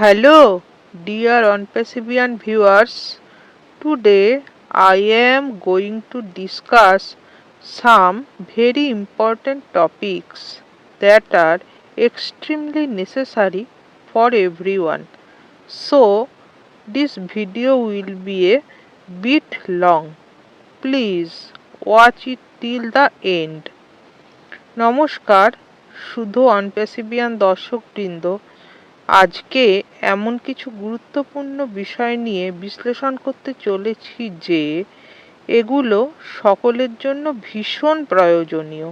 Hello, dear Onpassivian viewers. Today I am going to discuss some very important topics that are extremely necessary for everyone. So, this video will be a bit long. Please watch it till the end. নমস্কার শুধু OnPassivian দর্শকবৃন্দ আজকে এমন কিছু গুরুত্বপূর্ণ বিষয় নিয়ে বিশ্লেষণ করতে চলেছি যে, এগুলো সকলের জন্য ভীষণ প্রয়োজনীয়।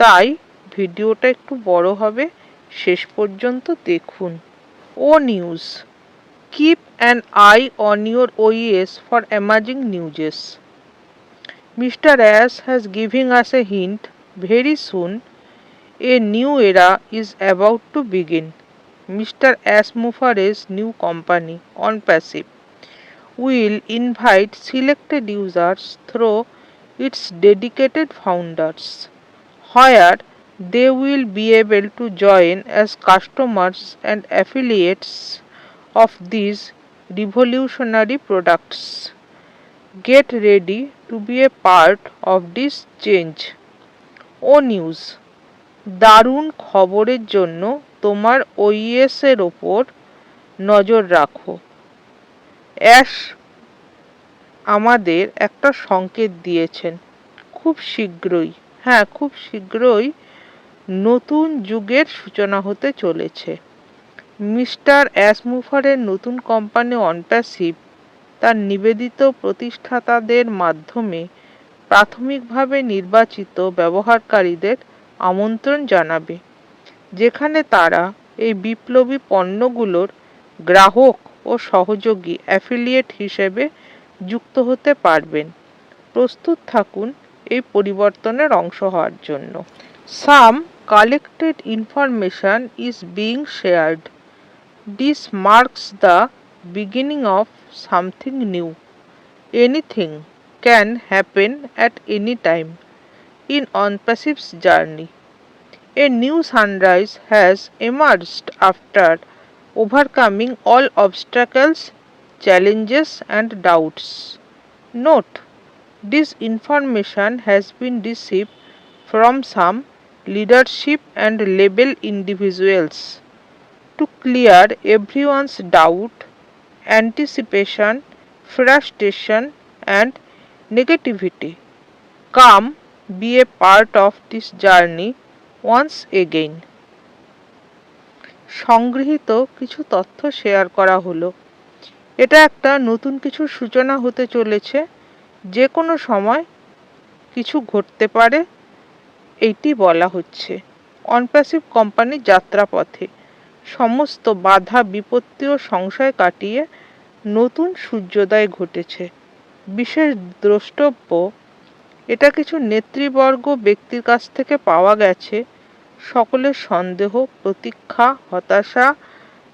তাই ভিডিওটা একটু বড় হবে, শেষ পর্যন্ত দেখুন। ও news. Keep an eye on your eyes for amazing newses. Mister Ash has giving us a hint, very soon, a new era is about to begin. Mister Ash Ash Mufareh's new company, OnPassive, will invite selected users through its dedicated founders. Here they will be able to join as customers and affiliates of this revolutionary products. Get ready to be a part of this change. O news. দারুণ খবরের জন্য তোমার ওইএস এর ওপর নজর রাখো। Ash আমাদের একটা সংকেত দিয়েছেন, খুব শীঘ্রই। হ্যাঁ খুব শীঘ্রই নতুন যুগের সূচনা হতে চলেছে। মিস্টার অ্যাসমুফারের নতুন কোম্পানি অনপ্যাসিভ, তার নিবেদিত প্রতিষ্ঠাতাদের মাধ্যমে প্রাথমিকভাবে নির্বাচিত ব্যবহারকারীদের আমন্ত্রণ জানাবে। যেখানে তারা এই বিপ্লবী পণ্যগুলোর গ্রাহক ও সহযোগী অ্যাফিলিয়েট হিসেবে যুক্ত হতে পারবেন। প্রস্তুত থাকুন এই পরিবর্তনের অংশ হওয়ার জন্য। Some collected information is being shared. This marks the beginning of something new. Anything can happen at any time in Onpassiv's journey. A new sunrise has emerged after overcoming all obstacles, challenges, and doubts. Note this information has been received from some leadership and label individuals to clear everyone's doubt, anticipation, frustration, and negativity. Come be a part of this journey once again সংগৃহীত কিছু তথ্য share করা হলো। এটা একটা নতুন কিছু সূচনা হতে চলেছে। যে কোনো সময় কিছু ঘটতে পারে এইটি বলা হচ্ছে। অনপ্যাসিভ কোম্পানির যাত্রাপথে সমস্ত বাধা, বিপত্তি ও সংশয় কাটিয়ে নতুন সূর্যোদয় ঘটেছে। বিশেষ দ্রষ্টব্য, এটা কিছু নেতৃবর্গ ব্যক্তির কাছ থেকে পাওয়া গেছে। সকলের সন্দেহ, প্রতীক্ষা, হতাশা,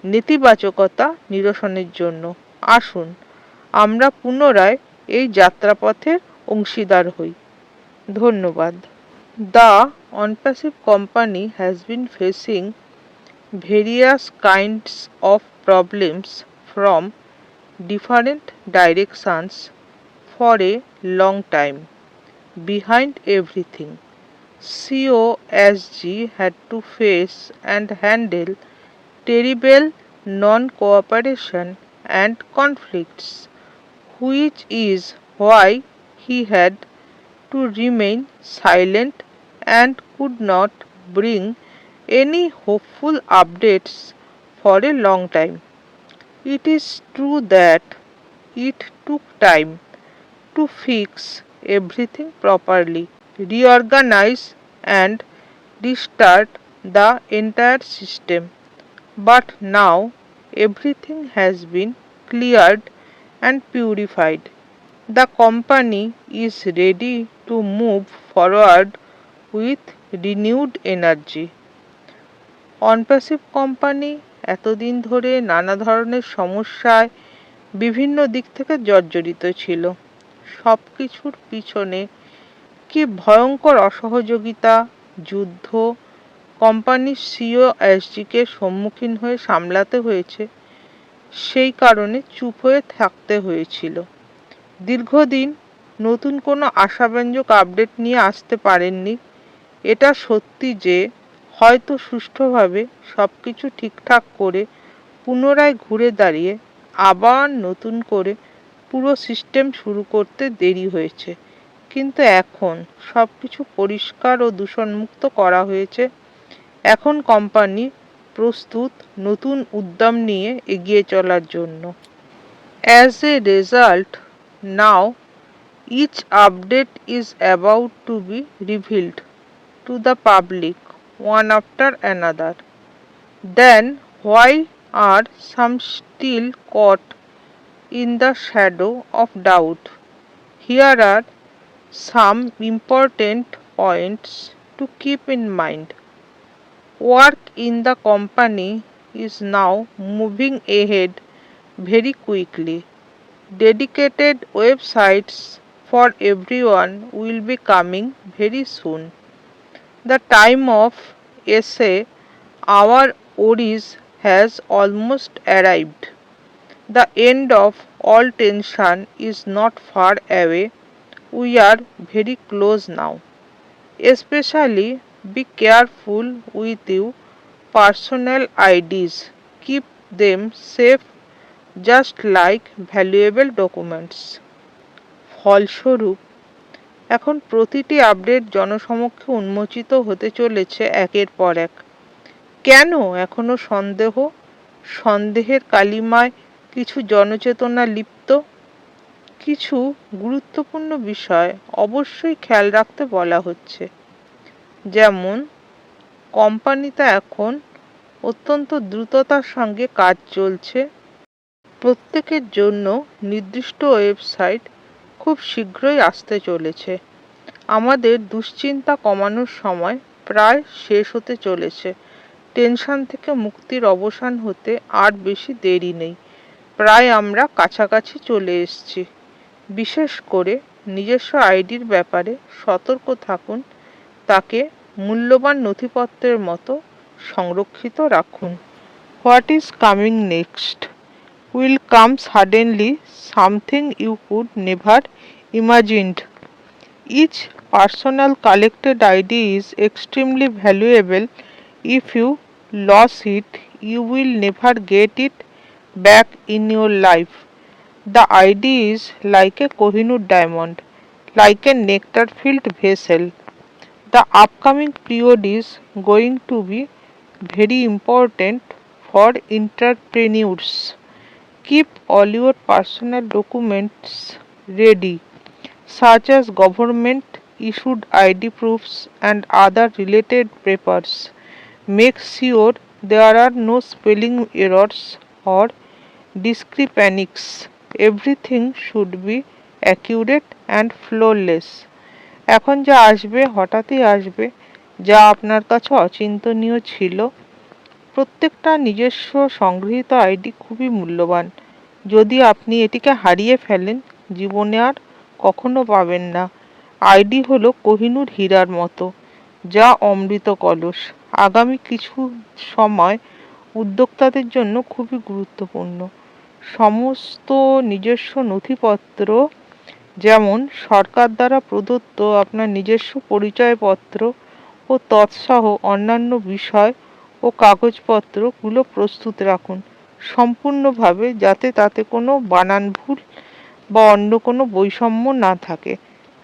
নেতিবাচকতা নিরসনের জন্য। আসুন, আমরা পুনরায় এই যাত্রাপথের অংশীদার হই। ধন্যবাদ। The OnPassive company has been facing various kinds of problems from different directions for a long time behind everything. COSG had to face and handle terrible non cooperation and conflicts, which is why he had to remain silent and could not bring any hopeful updates for a long time. It is true that it took time to fix everything properly, reorganize and restart the entire system. But now everything has been cleared and purified. The company is ready to move forward with renewed energy. OnPassive company এতদিন ধরে নানা ধরনের সমস্যায় বিভিন্ন দিক থেকে জর্জরিত ছিল সব কিছুর পিছনে কি ভয়ঙ্কর অসহযোগিতা যুদ্ধ কোম্পানির সিও এসজিকে সম্মুখীন হয়ে সামলাতে হয়েছে। সেই কারণে চুপ হয়ে থাকতে হয়েছিল। দীর্ঘদিন নতুন কোনো আশাব্যঞ্জক আপডেট নিয়ে আসতে পারেননি। এটা সত্যি যে হয়তো সুষ্ঠুভাবে সব কিছু ঠিকঠাক করে পুনরায় ঘুরে দাঁড়িয়ে আবার নতুন করে পুরো সিস্টেম শুরু করতে দেরি হয়েছে। কিন্তু এখন সব কিছু পরিষ্কার ও দূষণমুক্ত করা হয়েছে। এখন কোম্পানি প্রস্তুত নতুন উদ্যম নিয়ে এগিয়ে চলার জন্য। As a result now each update is about to be revealed to the public one after another then why are some still caught in the shadow of doubt here are some important points to keep in mind. Work in the company is now moving ahead very quickly. Dedicated websites for everyone will be coming very soon. The time of essay, our worries has almost arrived. The end of all tension is not far away. We are very close now. Especially be careful with your personal IDs. Keep them safe just like valuable documents. ফলস্বরূপ এখন প্রতিটি update জনসমক্ষে উন্মোচিত হতে চলেছে একের পর এক কেন এখনও সন্দেহ সন্দেহের কালিমায় কিছু জনচেতনা লিপ্ত কিছু গুরুত্বপূর্ণ বিষয় অবশ্যই খেয়াল রাখতে বলা হচ্ছে। যেমন কোম্পানিতে এখন অত্যন্ত দ্রুততার সঙ্গে কাজ চলছে। প্রত্যেকের জন্য নির্দিষ্ট ওয়েবসাইট খুব শীঘ্রই আসতে চলেছে। আমাদের দুশ্চিন্তা কমানোর সময় প্রায় শেষ হতে চলেছে। টেনশন থেকে মুক্তির অবসান হতে আর বেশি দেরি নেই। প্রায় আমরা কাছাকাছি চলে এসেছি। বিশেষ করে নিজস্ব আইডির ব্যাপারে সতর্ক থাকুন, তাকে মূল্যবান নথিপত্রের মতো সংরক্ষিত রাখুন। What is coming next? Will come suddenly something you could never imagined. Each personal collected ID is extremely valuable. If you lose it, you will never get it back in your life. The ID is like a Kohinoor diamond, like a nectar-filled vessel. The upcoming period is going to be very important for entrepreneurs. Keep all your personal documents ready, such as government issued ID proofs and other related papers. Make sure there are no spelling errors or discrepancies. Everything should be accurate and flawless এখন যা আসবে, হঠাৎই আসবে, যা আপনার কাছে অচিন্তনীয় ছিল। প্রত্যেকটা নিজস্ব সংগৃহীত আইডি খুবই মূল্যবান। যদি আপনি এটিকে হারিয়ে ফেলেন, জীবনে আর কখনো পাবেন না। আইডি হলো কোহিনুর হীরার মতো, যা অমৃত কলস। আগামী কিছু সময় উদ্যোক্তাদের জন্য খুবই গুরুত্বপূর্ণ। সমস্ত নিজস্ব নথিপত্র, যেমন সরকার দ্বারা প্রদত্ত আপনার নিজস্ব পরিচয়পত্র ও তৎসহ অন্যান্য বিষয় ও কাগজপত্রগুলো প্রস্তুত রাখুন। সম্পূর্ণভাবে যাতে তাতে কোনো বানান ভুল বা অন্য কোনো বৈষম্য না থাকে।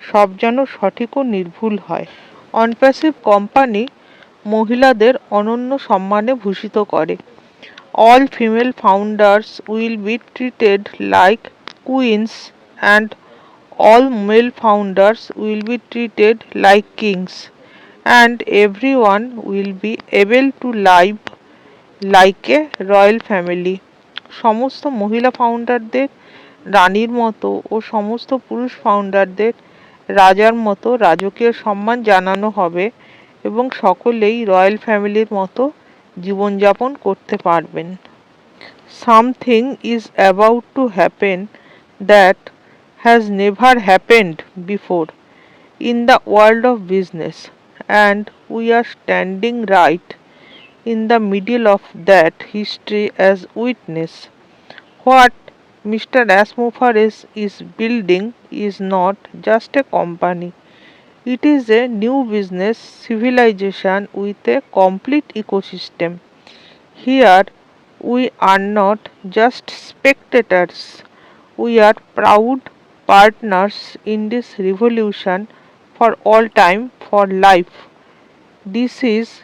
সব যেন সঠিক ও নির্ভুল হয়। অনপ্যাসিভ কোম্পানি মহিলাদের অনন্য সম্মানে ভূষিত করে। All female founders will be treated like queens and all male founders will be treated like kings and everyone will be able to live like a royal family সমস্ত মহিলা ফাউন্ডারদের রানীর মতো ও সমস্ত পুরুষ ফাউন্ডারদের রাজার মতো রাজকীয় সম্মান জানানো হবে এবং সকলেই রয়্যাল ফ্যামিলির মতো জীবনযাপন করতে পারবেন something is about to happen that has never happened before in the world of business and we are standing right in the middle of that history as witness. What Mr. Asmofares is building is not just a company. It is a new business civilization with a complete ecosystem. Here, we are not just spectators, we are proud partners in this revolution for all time, for life. This is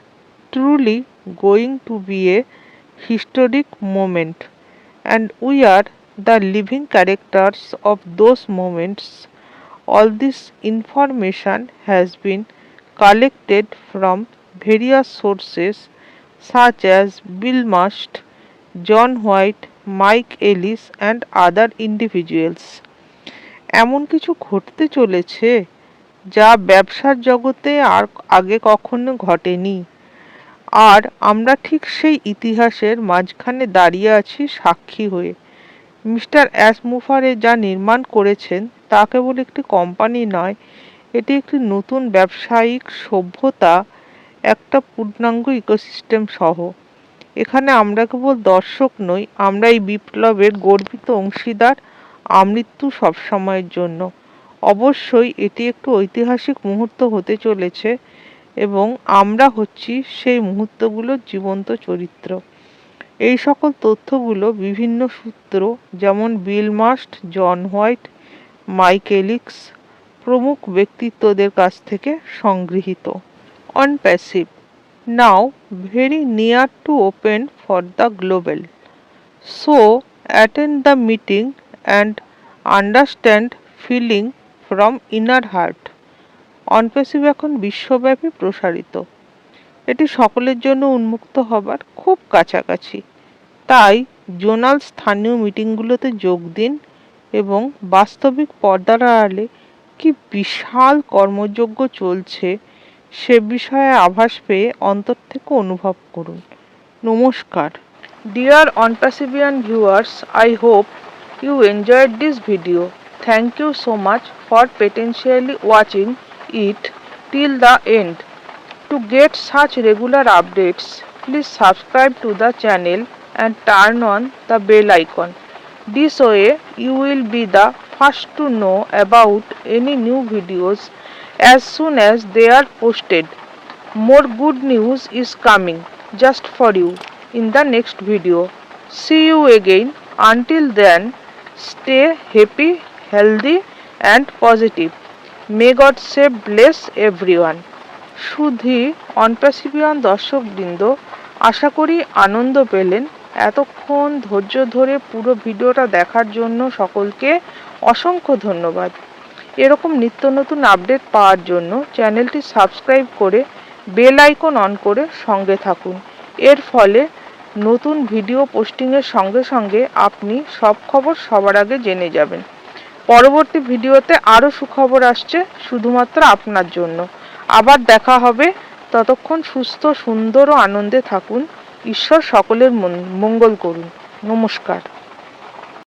truly going to be a historic moment, and we are the living characters of those moments. All this information has been collected from various sources such as Bill Must, John White, Mike Ellis, and other individuals. এমন কিছু ঘটতে চলেছে যা ব্যবসার জগতে আর আগে কখনো ঘটেনি আর আমরা ঠিক সেই ইতিহাসের মাঝখানে দাঁড়িয়ে আছি সাক্ষী হয়ে মিস্টার অ্যাসমুফারে যা নির্মাণ করেছেন তা কেবল একটি কোম্পানি নয়, এটি একটি নতুন ব্যবসায়িক সভ্যতা, একটা পূর্ণাঙ্গ ইকোসিস্টেম সহ। এখানে আমরা কেবল দর্শক নই, আমরা এই বিপ্লবের গর্বিত অংশীদার আমৃত্যু সবসময়ের জন্য। অবশ্যই এটি একটি ঐতিহাসিক মুহূর্ত হতে চলেছে এবং আমরা হচ্ছি সেই মুহূর্তগুলোর জীবন্ত চরিত্র। এই সকল তথ্যগুলো বিভিন্ন সূত্র, যেমন Bill Musk, John White Mike Alex প্রমুখ ব্যক্তিত্বদের কাছ থেকে সংগৃহীত। OnPassive now very near to open for the global so attend the meeting and understand feeling from inner heart OnPassive এখন বিশ্বব্যাপী প্রসারিত। এটি সকলের জন্য উন্মুক্ত হবার খুব কাছাকাছি। তাই জোনাল স্থানীয় মিটিংগুলোতে যোগ দিন এবং বাস্তবিক পর্দার আড়ালে কি বিশাল কর্মযজ্ঞ চলছে সে বিষয়ে আভাস পেয়ে অন্তর থেকে অনুভব করুন নমস্কার dear OnPassivian viewers I hope you enjoyed this video thank you so much for potentially watching it till the end. To get such regular updates, please subscribe to the channel and turn on the bell icon. This way you will be the first to know about any new videos as soon as they are posted. More good news is coming just for you in the next video. See you again. Until then, stay happy, healthy and positive. May God save bless everyone শুধু OnPassivian দর্শকবৃন্দ আশা করি আনন্দ পেলেন এতক্ষণ ধৈর্য ধরে পুরো ভিডিওটা দেখার জন্য সকলকে অসংখ্য ধন্যবাদ। এরকম নিত্য নতুন আপডেট পাওয়ার জন্য চ্যানেলটি সাবস্ক্রাইব করে বেল আইকন অন করে সঙ্গে থাকুন। এর ফলে নতুন ভিডিও পোস্টিংয়ের সঙ্গে সঙ্গে আপনি সব খবর সবার আগে জেনে যাবেন। পরবর্তী ভিডিওতে আরও সুখবর আসছে শুধুমাত্র আপনার জন্য। আবার দেখা হবে। ততক্ষণ সুস্থ, সুন্দর ও আনন্দে থাকুন। ঈশ্বর সকলের মঙ্গল করুন। নমস্কার।